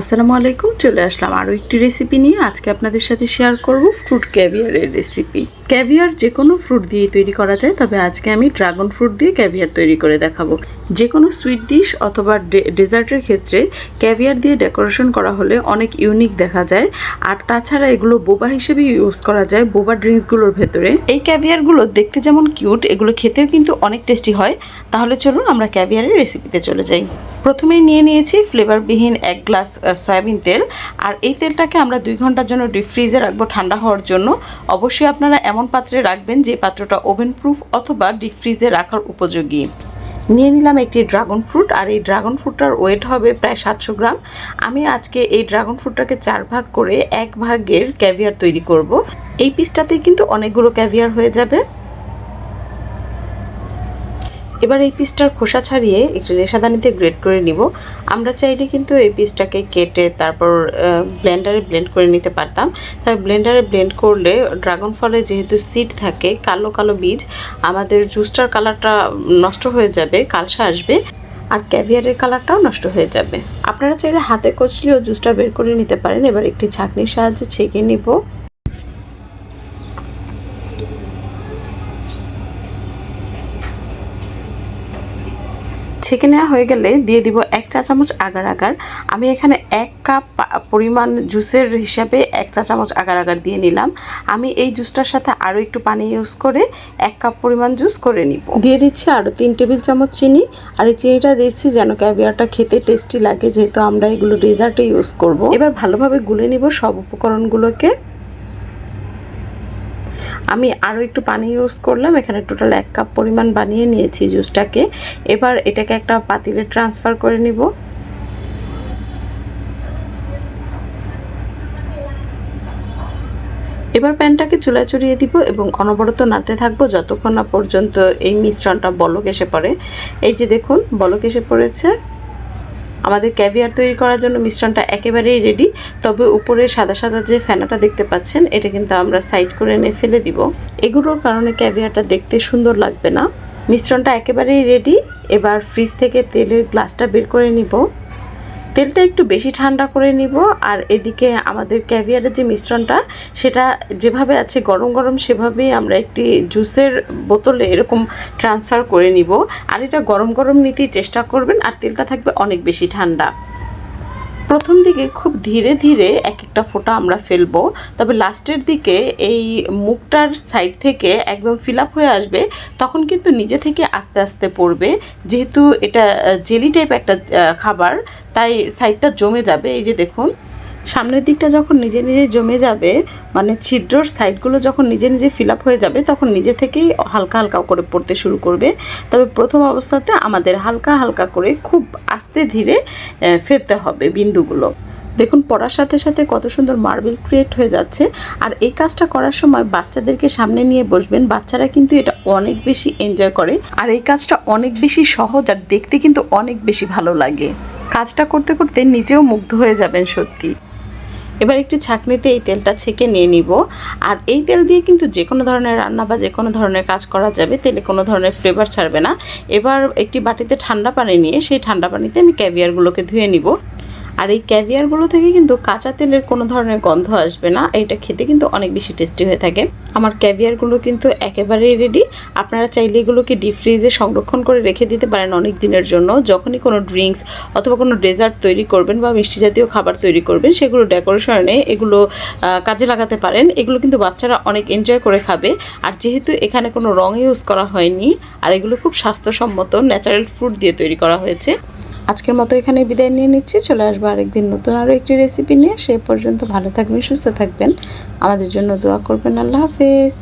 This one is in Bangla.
আসসালামু আলাইকুম, চলে আসলাম আরও একটি রেসিপি নিয়ে। আজকে আপনাদের সাথে শেয়ার করব ফ্রুট ক্যাভিয়ারের রেসিপি ক্যাভিয়ার যে কোনো ফ্রুট দিয়ে তৈরি করা যায়, তবে আজকে আমি ড্রাগন ফ্রুট দিয়ে ক্যাভিয়ার তৈরি করে দেখাবো। যে কোনো সুইট ডিশ অথবা ডেজার্টের ক্ষেত্রে ক্যাভিয়ার দিয়ে ডেকোরেশন করা হলে অনেক ইউনিক দেখা যায়। আর তাছাড়া এগুলো বোবা হিসেবে ইউজ করা যায় বোবা ড্রিঙ্কসগুলোর ভেতরে। এই ক্যাভিয়ারগুলো দেখতে যেমন কিউট এগুলো খেতেও কিন্তু অনেক টেস্টি হয়। তাহলে চলুন আমরা ক্যাভিয়ারের রেসিপিতে চলে যাই। প্রথমেই নিয়ে নিয়েছি ফ্লেভারবিহীন এক গ্লাস সয়াবিন তেল। আর এই তেলটাকে আমরা দুই ঘণ্টার জন্য ডিপ ফ্রিজে রাখব ঠান্ডা হওয়ার জন্য। অবশ্যই আপনারা এমন পাত্রে রাখবেন যে পাত্রটা ওভেন প্রুফ অথবা ডিপ ফ্রিজে রাখার উপযোগী। নিয়ে নিলাম একটি ড্রাগন ফ্রুট আর এই ড্রাগন ফ্রুটটার ওয়েট হবে প্রায় সাতশো গ্রাম। আমি আজকে এই ড্রাগন ফ্রুটটাকে চার ভাগ করে এক ভাগের ক্যাভিয়ার তৈরি করব। এই পিসটাতেই কিন্তু অনেকগুলো ক্যাভিয়ার হয়ে যাবে। এবার এই পিসটার খোসা ছাড়িয়ে একটু রেশাদানিতে গ্রেড করে নিব। আমরা চাইলে কিন্তু এই পিসটাকে কেটে তারপর ব্লেন্ডারে ব্লেন্ড করে নিতে পারতাম। তাই ব্লেন্ডারে ব্লেন্ড করলে ড্রাগন ফলে যেহেতু সিড থাকে, কালো কালো বীজ, আমাদের জুসটার কালারটা নষ্ট হয়ে যাবে, কালসা আসবে, আর ক্যাভিয়ারের কালারটাও নষ্ট হয়ে যাবে। আপনারা চাইলে হাতে কচলিও জুসটা বের করে নিতে পারেন। এবার একটি ছাঁকনির সাহায্যে ছেঁকে নিব। ছেঁকে নেওয়া হয়ে গেলে দিয়ে দিব এক চা চামচ আগার আগার। আমি এখানে এক কাপ পরিমাণ জুসের হিসাবে এক চা চামচ আগার আগার দিয়ে নিলাম। আমি এই জুসটার সাথে আরও একটু পানি ইউজ করে এক কাপ পরিমাণ জুস করে নিব। দিয়ে দিচ্ছি আরও তিন টেবিল চামচ চিনি। আর এই চিনিটা দিচ্ছি যেন ক্যাভিয়ারটা খেতে টেস্টি লাগে যেহেতু আমরা এগুলো ডেজার্টে ইউজ করব। এবার ভালোভাবে গুলে নিব সব উপকরণগুলোকে। আমি আরও একটু পানি ইউজ করলাম, এখানে টোটাল এক কাপ পরিমাণ বানিয়ে নিয়েছি জুসটাকে এবার এটাকে একটা পাতিলে ট্রান্সফার করে নিব। এবার প্যানটাকে চুলা চড়িয়ে দিব এবং অনবরত নাড়তে থাকব যতক্ষণ না পর্যন্ত এই মিশ্রণটা বলক এসে পড়ে। এই যে দেখুন, বলক এসে পড়েছে। আমাদের ক্যাভিয়ার তৈরি করার জন্য মিশ্রণটা একেবারেই রেডি তবে উপরে সাদা সাদা যে ফেনাটা দেখতে পাচ্ছেন, এটা কিন্তু আমরা সাইড করে এনে ফেলে দিব। এগুলোর কারণে ক্যাভিয়ারটা দেখতে সুন্দর লাগবে না। মিশ্রণটা একেবারেই রেডি এবার ফ্রিজ থেকে তেলের গ্লাসটা বের করে নিব। তেলটা একটু বেশি ঠান্ডা করে নিব, আর এদিকে আমাদের ক্যাভিয়ারের যে মিশ্রণটা, সেটা যেভাবে আছে গরম গরম সেভাবেই আমরা একটি জুসের বোতলে এরকম ট্রান্সফার করে নিব। আর এটা গরম গরম নিতেই চেষ্টা করবেন, আর তেলটা থাকবে অনেক বেশি ঠান্ডা। প্রথম দিকে খুব ধীরে ধীরে এক একটা ফোঁটা আমরা ফেলব, তবে লাস্টের দিকে এই মুখটার সাইড থেকে একদম ফিল আপ হয়ে আসবে, তখন কিন্তু নিজে থেকে আস্তে আস্তে পড়বে। যেহেতু এটা জেলি টাইপ একটা খাবার, তাই সাইডটা জমে যাবে। এই যে দেখুন সামনের দিকটা যখন নিজে নিজে জমে যাবে মানে ছিদ্রর সাইডগুলো যখন নিজে নিজে ফিল হয়ে যাবে, তখন নিজে থেকেই হালকা হালকা করে পড়তে শুরু করবে। তবে প্রথম অবস্থাতে আমাদের হালকা হালকা করে খুব আস্তে ধীরে ফেলতে হবে বিন্দুগুলো। দেখুন, পড়ার সাথে সাথে কত সুন্দর মার্বেল ক্রিয়েট হয়ে যাচ্ছে। আর এই কাজটা করার সময় বাচ্চাদেরকে সামনে নিয়ে বসবেন, বাচ্চারা কিন্তু এটা অনেক বেশি এনজয় করে। আর এই কাজটা অনেক বেশি সহজ আর দেখতে কিন্তু অনেক বেশি ভালো লাগে। কাজটা করতে করতে নিজেও মুগ্ধ হয়ে যাবেন সত্যি। এবার একটি ছাঁকনিতে এই তেলটা ছেঁকে নিয়ে নিব। আর এই তেল দিয়ে কিন্তু যে কোনো ধরনের রান্না বা যে কোনো ধরনের কাজ করা যাবে, তেলে কোনো ধরনের ফ্লেভার ছাড়বে না। এবার একটি বাটিতে ঠান্ডা পানি নিয়ে সেই ঠান্ডা পানিতে আমি ক্যাভিয়ারগুলোকে ধুয়ে নিব। আর এই ক্যাভিয়ারগুলো থেকে কিন্তু কাঁচা তেলের কোনো ধরনের গন্ধ আসবে না। এটা খেতে কিন্তু অনেক বেশি টেস্টি হয়ে থাকে। আমার ক্যাভিয়ারগুলো কিন্তু একেবারেই রেডি আপনারা চাইলে এগুলোকে ডিপ ফ্রিজে সংরক্ষণ করে রেখে দিতে পারেন অনেক দিনের জন্য। যখনই কোনো ড্রিঙ্কস অথবা কোনো ডেজার্ট তৈরি করবেন বা মিষ্টি জাতীয় খাবার তৈরি করবেন, সেগুলো ডেকোরেশনে এগুলো কাজে লাগাতে পারেন। এগুলো কিন্তু বাচ্চারা অনেক এনজয় করে খাবে। আর যেহেতু এখানে কোনো রং ইউজ করা হয়নি, আর এগুলো খুব স্বাস্থ্যসম্মত ন্যাচারাল ফ্রুট দিয়ে তৈরি করা হয়েছে আজকের মতো এখানে বিদায় নিয়ে নিচ্ছি। চলে আসব আরেকদিন নতুন আরও একটি রেসিপি নিয়ে। সে পর্যন্ত ভালো থাকবেন, সুস্থ থাকবেন। আমাদের জন্য দোয়া করবেন। আল্লাহ হাফেজ।